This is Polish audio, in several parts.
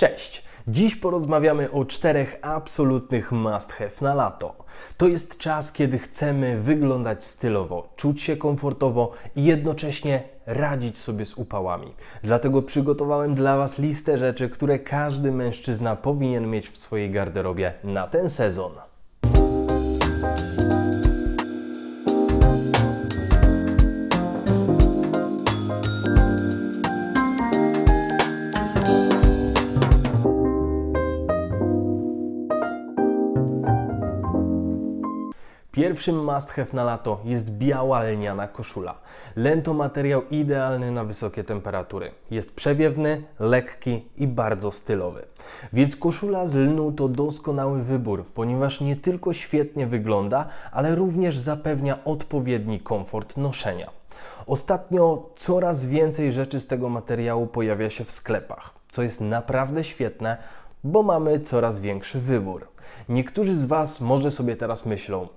Cześć! Dziś porozmawiamy o czterech absolutnych must have na lato. To jest czas, kiedy chcemy wyglądać stylowo, czuć się komfortowo i jednocześnie radzić sobie z upałami. Dlatego przygotowałem dla Was listę rzeczy, które każdy mężczyzna powinien mieć w swojej garderobie na ten sezon. Pierwszym must have na lato jest biała lniana koszula. Len to materiał idealny na wysokie temperatury. Jest przewiewny, lekki i bardzo stylowy. Więc koszula z lnu to doskonały wybór, ponieważ nie tylko świetnie wygląda, ale również zapewnia odpowiedni komfort noszenia. Ostatnio coraz więcej rzeczy z tego materiału pojawia się w sklepach, co jest naprawdę świetne, bo mamy coraz większy wybór. Niektórzy z Was może sobie teraz myślą,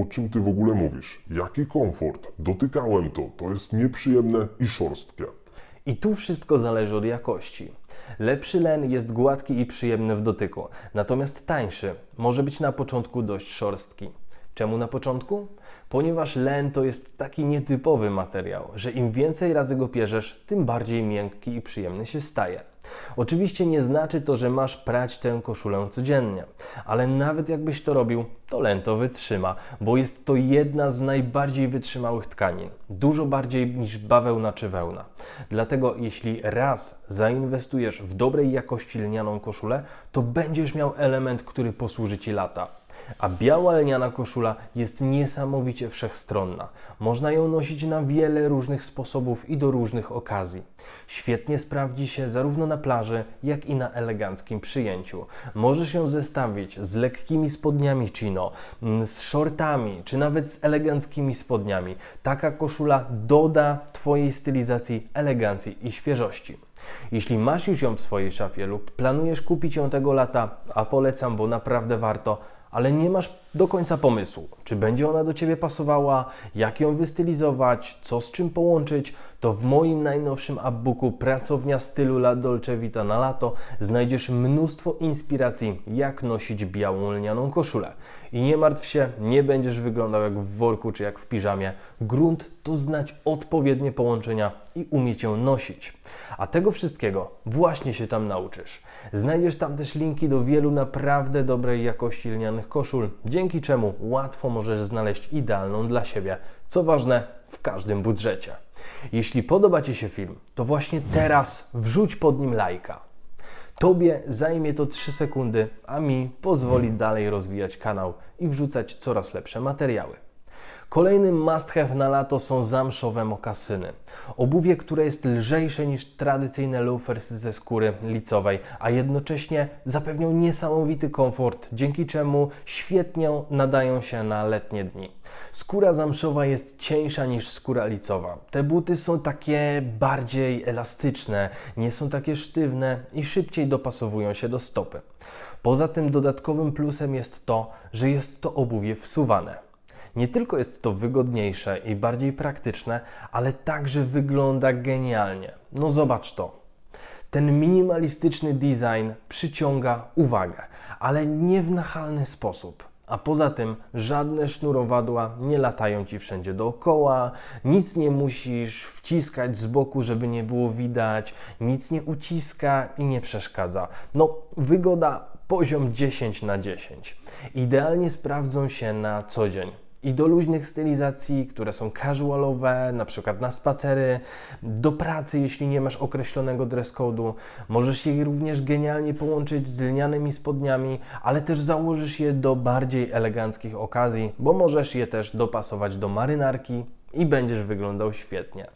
O czym ty w ogóle mówisz? Jaki komfort? Dotykałem to, to jest nieprzyjemne i szorstkie. I tu wszystko zależy od jakości. Lepszy len jest gładki i przyjemny w dotyku, natomiast tańszy może być na początku dość szorstki. Czemu na początku? Ponieważ len to jest taki nietypowy materiał, że im więcej razy go pierzesz, tym bardziej miękki i przyjemny się staje. Oczywiście nie znaczy to, że masz prać tę koszulę codziennie, ale nawet jakbyś to robił, to len to wytrzyma, bo jest to jedna z najbardziej wytrzymałych tkanin, dużo bardziej niż bawełna czy wełna. Dlatego jeśli raz zainwestujesz w dobrej jakości lnianą koszulę, to będziesz miał element, który posłuży Ci lata. A biała lniana koszula jest niesamowicie wszechstronna. Można ją nosić na wiele różnych sposobów i do różnych okazji. Świetnie sprawdzi się zarówno na plaży, jak i na eleganckim przyjęciu. Możesz ją zestawić z lekkimi spodniami chino, mm, z shortami, czy nawet z eleganckimi spodniami. Taka koszula doda Twojej stylizacji elegancji i świeżości. Jeśli masz już ją w swojej szafie lub planujesz kupić ją tego lata, a polecam, bo naprawdę warto, ale nie masz do końca pomysłu, czy będzie ona do Ciebie pasowała, jak ją wystylizować, co z czym połączyć, to w moim najnowszym upbooku Pracownia stylu La Dolce Vita na lato znajdziesz mnóstwo inspiracji, jak nosić białą lnianą koszulę. I nie martw się, nie będziesz wyglądał jak w worku czy jak w piżamie. Grunt to znać odpowiednie połączenia i umieć ją nosić. A tego wszystkiego właśnie się tam nauczysz. Znajdziesz tam też linki do wielu naprawdę dobrej jakości lnianych koszul, dzięki czemu łatwo możesz znaleźć idealną dla siebie. Co ważne, w każdym budżecie. Jeśli podoba Ci się film, to właśnie teraz wrzuć pod nim lajka. Tobie zajmie to 3 sekundy, a mi pozwoli dalej rozwijać kanał i wrzucać coraz lepsze materiały. Kolejnym must have na lato są zamszowe mokasyny. Obuwie, które jest lżejsze niż tradycyjne loafers ze skóry licowej, a jednocześnie zapewnią niesamowity komfort, dzięki czemu świetnie nadają się na letnie dni. Skóra zamszowa jest cieńsza niż skóra licowa. Te buty są takie bardziej elastyczne, nie są takie sztywne i szybciej dopasowują się do stopy. Poza tym dodatkowym plusem jest to, że jest to obuwie wsuwane. Nie tylko jest to wygodniejsze i bardziej praktyczne, ale także wygląda genialnie. No zobacz to. Ten minimalistyczny design przyciąga uwagę, ale nie w nachalny sposób. A poza tym żadne sznurowadła nie latają ci wszędzie dookoła, nic nie musisz wciskać z boku, żeby nie było widać, nic nie uciska i nie przeszkadza. No, wygoda poziom 10 na 10. Idealnie sprawdzą się na co dzień i do luźnych stylizacji, które są casualowe, na przykład na spacery, do pracy, jeśli nie masz określonego dress code'u. Możesz je również genialnie połączyć z lnianymi spodniami, ale też założysz je do bardziej eleganckich okazji, bo możesz je też dopasować do marynarki i będziesz wyglądał świetnie.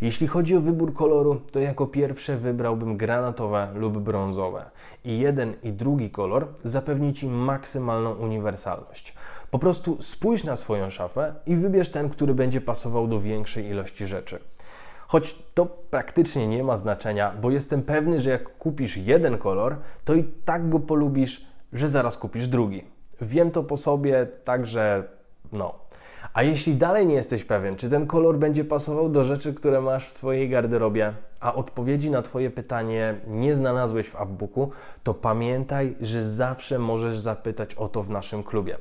Jeśli chodzi o wybór koloru, to jako pierwsze wybrałbym granatowe lub brązowe. I jeden i drugi kolor zapewni Ci maksymalną uniwersalność. Po prostu spójrz na swoją szafę i wybierz ten, który będzie pasował do większej ilości rzeczy. Choć to praktycznie nie ma znaczenia, bo jestem pewny, że jak kupisz jeden kolor, to i tak go polubisz, że zaraz kupisz drugi. Wiem to po sobie, także no. A jeśli dalej nie jesteś pewien, czy ten kolor będzie pasował do rzeczy, które masz w swojej garderobie, a odpowiedzi na Twoje pytanie nie znalazłeś w Upbooku, to pamiętaj, że zawsze możesz zapytać o to w naszym klubie.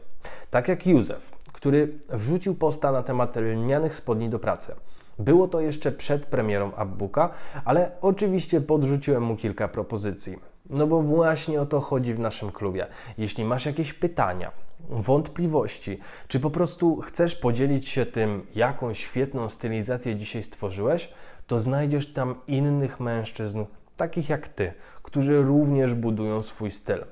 Tak jak Józef, który wrzucił posta na temat lnianych spodni do pracy. Było to jeszcze przed premierą Upbooka, ale oczywiście podrzuciłem mu kilka propozycji. No bo właśnie o to chodzi w naszym klubie. Jeśli masz jakieś pytania, wątpliwości, czy po prostu chcesz podzielić się tym, jaką świetną stylizację dzisiaj stworzyłeś, to znajdziesz tam innych mężczyzn, takich jak ty, którzy również budują swój styl.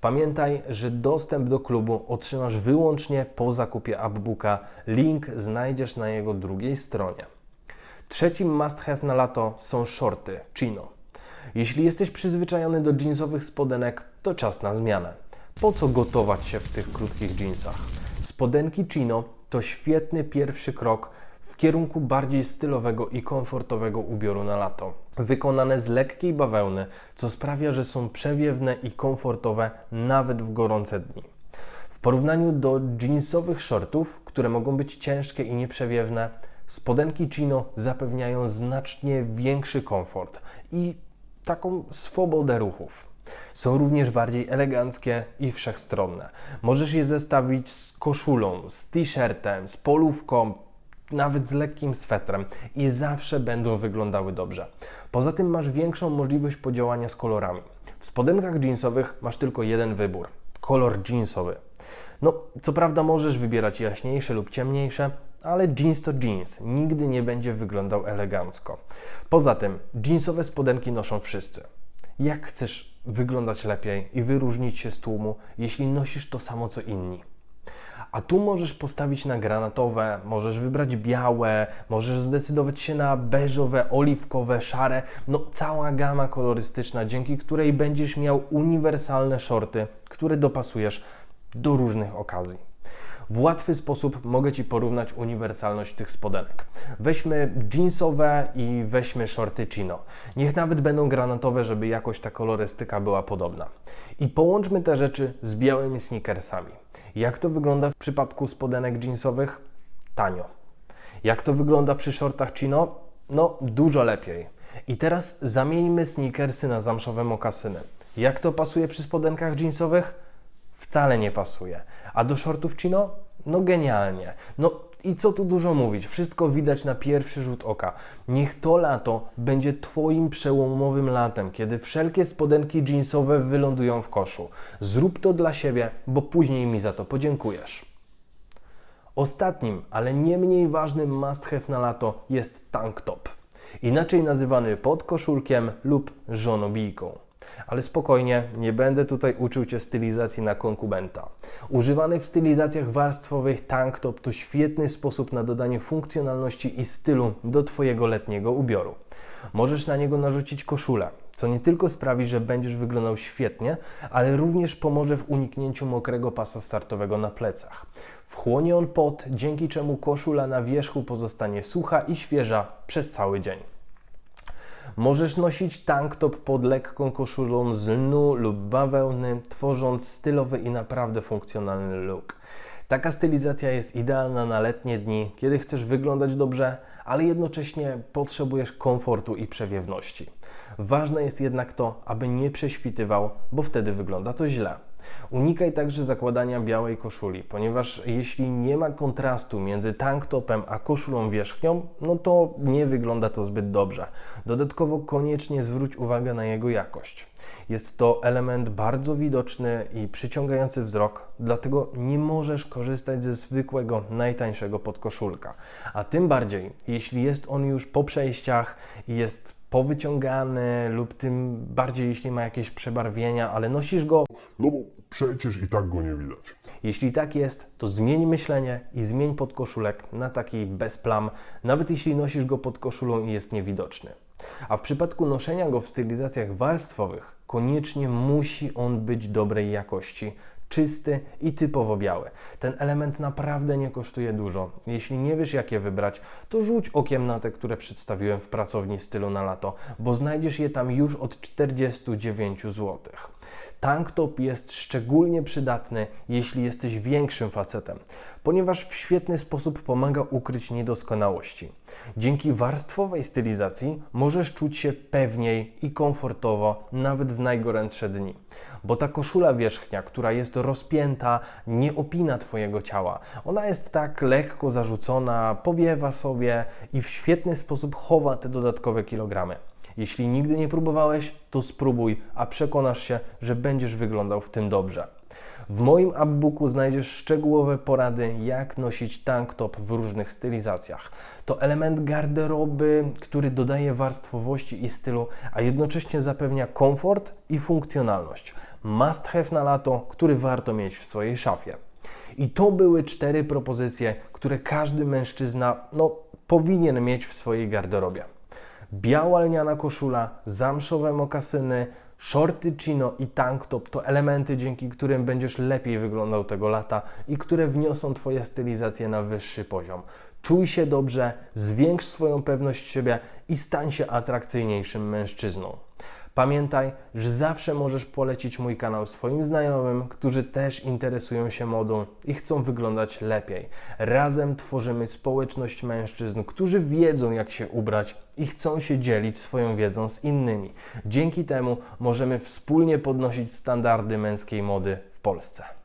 Pamiętaj, że dostęp do klubu otrzymasz wyłącznie po zakupie Upbooka. Link znajdziesz na jego drugiej stronie. Trzecim must have na lato są shorty chino. Jeśli jesteś przyzwyczajony do jeansowych spodenek, to czas na zmianę. Po co gotować się w tych krótkich jeansach? Spodenki chino to świetny pierwszy krok w kierunku bardziej stylowego i komfortowego ubioru na lato. Wykonane z lekkiej bawełny, co sprawia, że są przewiewne i komfortowe nawet w gorące dni. W porównaniu do jeansowych shortów, które mogą być ciężkie i nieprzewiewne, spodenki chino zapewniają znacznie większy komfort i taką swobodę ruchów. Są również bardziej eleganckie i wszechstronne. Możesz je zestawić z koszulą, z t-shirtem, z polówką, nawet z lekkim swetrem i zawsze będą wyglądały dobrze. Poza tym masz większą możliwość podziałania z kolorami. W spodenkach jeansowych masz tylko jeden wybór kolor jeansowy. No, co prawda możesz wybierać jaśniejsze lub ciemniejsze, ale jeans to jeans, nigdy nie będzie wyglądał elegancko. Poza tym, jeansowe spodenki noszą wszyscy. Jak chcesz wyglądać lepiej i wyróżnić się z tłumu, jeśli nosisz to samo co inni? A tu możesz postawić na granatowe, możesz wybrać białe, możesz zdecydować się na beżowe, oliwkowe, szare, no cała gama kolorystyczna, dzięki której będziesz miał uniwersalne shorty, które dopasujesz do różnych okazji. W łatwy sposób mogę Ci porównać uniwersalność tych spodenek. Weźmy jeansowe i weźmy shorty chino. Niech nawet będą granatowe, żeby jakoś ta kolorystyka była podobna. I połączmy te rzeczy z białymi sneakersami. Jak to wygląda w przypadku spodenek jeansowych? Tanio. Jak to wygląda przy shortach chino? No, dużo lepiej. I teraz zamieńmy sneakersy na zamszowe mokasyny. Jak to pasuje przy spodenkach jeansowych? Wcale nie pasuje. A do shortów chino? No genialnie. No i co tu dużo mówić, wszystko widać na pierwszy rzut oka. Niech to lato będzie Twoim przełomowym latem, kiedy wszelkie spodenki jeansowe wylądują w koszu. Zrób to dla siebie, bo później mi za to podziękujesz. Ostatnim, ale nie mniej ważnym must have na lato jest tank top. Inaczej nazywany podkoszulkiem lub żonobijką. Ale spokojnie, nie będę tutaj uczył Cię stylizacji na konkubenta. Używany w stylizacjach warstwowych tank top to świetny sposób na dodanie funkcjonalności i stylu do Twojego letniego ubioru. Możesz na niego narzucić koszulę, co nie tylko sprawi, że będziesz wyglądał świetnie, ale również pomoże w uniknięciu mokrego pasa startowego na plecach. Wchłonie on pot, dzięki czemu koszula na wierzchu pozostanie sucha i świeża przez cały dzień. Możesz nosić tank top pod lekką koszulą z lnu lub bawełny, tworząc stylowy i naprawdę funkcjonalny look. Taka stylizacja jest idealna na letnie dni, kiedy chcesz wyglądać dobrze, ale jednocześnie potrzebujesz komfortu i przewiewności. Ważne jest jednak to, aby nie prześwitywał, bo wtedy wygląda to źle. Unikaj także zakładania białej koszuli, ponieważ jeśli nie ma kontrastu między tanktopem a koszulą wierzchnią, no to nie wygląda to zbyt dobrze. Dodatkowo koniecznie zwróć uwagę na jego jakość. Jest to element bardzo widoczny i przyciągający wzrok, dlatego nie możesz korzystać ze zwykłego, najtańszego podkoszulka. A tym bardziej, jeśli jest on już po przejściach i jest powyciągany lub tym bardziej jeśli ma jakieś przebarwienia, ale nosisz go No bo przecież i tak go nie widać. jeśli tak jest, to zmień myślenie i zmień podkoszulek na taki bez plam, nawet jeśli nosisz go pod koszulą i jest niewidoczny. A w przypadku noszenia go w stylizacjach warstwowych, koniecznie musi on być dobrej jakości, czysty i typowo biały. Ten element naprawdę nie kosztuje dużo. Jeśli nie wiesz, jakie wybrać, to rzuć okiem na te, które przedstawiłem w pracowni stylu na lato, bo znajdziesz je tam już od 49 zł. Tank top jest szczególnie przydatny, jeśli jesteś większym facetem, ponieważ w świetny sposób pomaga ukryć niedoskonałości. Dzięki warstwowej stylizacji możesz czuć się pewniej i komfortowo nawet w najgorętsze dni, bo ta koszula wierzchnia, która jest rozpięta, nie opina Twojego ciała. Ona jest tak lekko zarzucona, powiewa sobie i w świetny sposób chowa te dodatkowe kilogramy. Jeśli nigdy nie próbowałeś, to spróbuj, a przekonasz się, że będziesz wyglądał w tym dobrze. W moim upbooku znajdziesz szczegółowe porady, jak nosić tank top w różnych stylizacjach. To element garderoby, który dodaje warstwowości i stylu, a jednocześnie zapewnia komfort i funkcjonalność. Must have na lato, który warto mieć w swojej szafie. I to były cztery propozycje, które każdy mężczyzna no, powinien mieć w swojej garderobie. Biała lniana koszula, zamszowe mokasyny, shorty chino i tank top to elementy, dzięki którym będziesz lepiej wyglądał tego lata i które wniosą Twoje stylizacje na wyższy poziom. Czuj się dobrze, zwiększ swoją pewność siebie i stań się atrakcyjniejszym mężczyzną. Pamiętaj, że zawsze możesz polecić mój kanał swoim znajomym, którzy też interesują się modą i chcą wyglądać lepiej. Razem tworzymy społeczność mężczyzn, którzy wiedzą, jak się ubrać i chcą się dzielić swoją wiedzą z innymi. Dzięki temu możemy wspólnie podnosić standardy męskiej mody w Polsce.